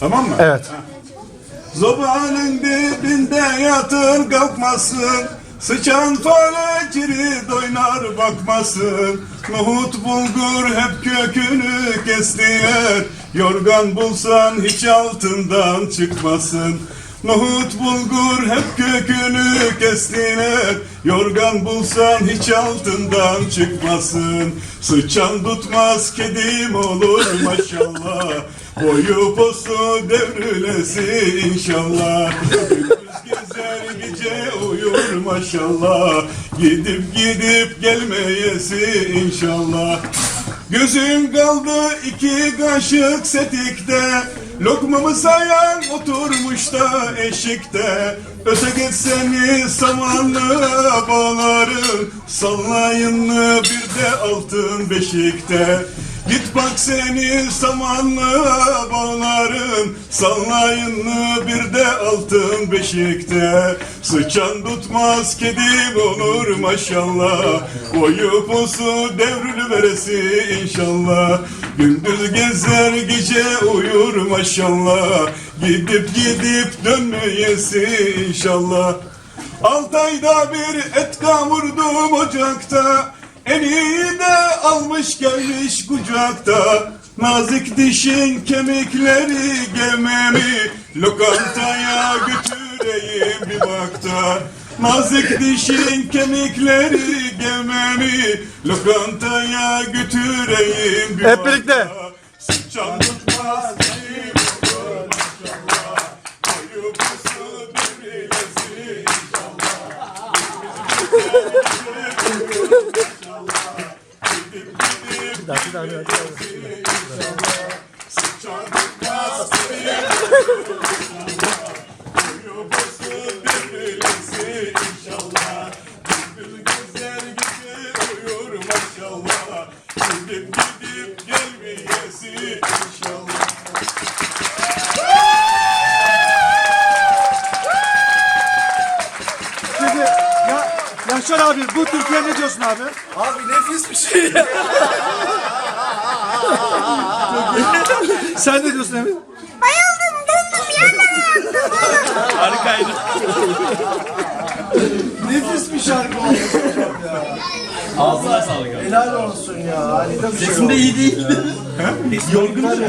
Tamam mı? Evet. Zobanın dibinde yatır kalkmasın Sıçan fare kiri doynar bakmasın Nohut bulgur hep kökünü kestiler Yorgan bulsan hiç altından çıkmasın Nohut bulgur hep kökünü kestiler Yorgan bulsan hiç altından çıkmasın. Sıçan tutmaz kedim olur maşallah. Boyu posu devrilesi inşallah. Gündüz gezer gece uyur maşallah. Gidip gidip gelmeyesi inşallah. Gözüm kaldı iki kaşık setikte Lokmamı sayan oturmuş da eşikte. Öte geçseni samanlı bağların Sallayınlı bir de altın beşikte Git bak seni samanlı bağların Sallayınlı bir de altın beşikte. Sıçan tutmaz kedim olur maşallah. Boyu posu devrili veresi inşallah. Gündüz gezer gece uyur maşallah. Gidip gidip dönmeyesi inşallah. Altı ayda bir et kavurdum ocakta De almış gelmiş kucakta. Nazik dişin kemikleri gememi. Lokantaya götüreyim bir bakta. Nazik dişin kemikleri gememi. Lokantaya götüreyim bir Hep birlikte. Sıçan tutmaz maşallah. Boyu gezer gece uyur maşallah Gidip gidip gelmeyesi inşallah Şimdi ya, Yaşar abi bu Türkiye ne diyorsun abi? Abi nefis bir şey. Sen ne diyorsun Emin? Bayıldım döndüm yerden Harikaydı. Nefis bir şarkı ya. Ağzına sağlık abi. Helal olsun ya. Harika bir şey Sesim de oldu. iyi değil. Yorgun Tabii.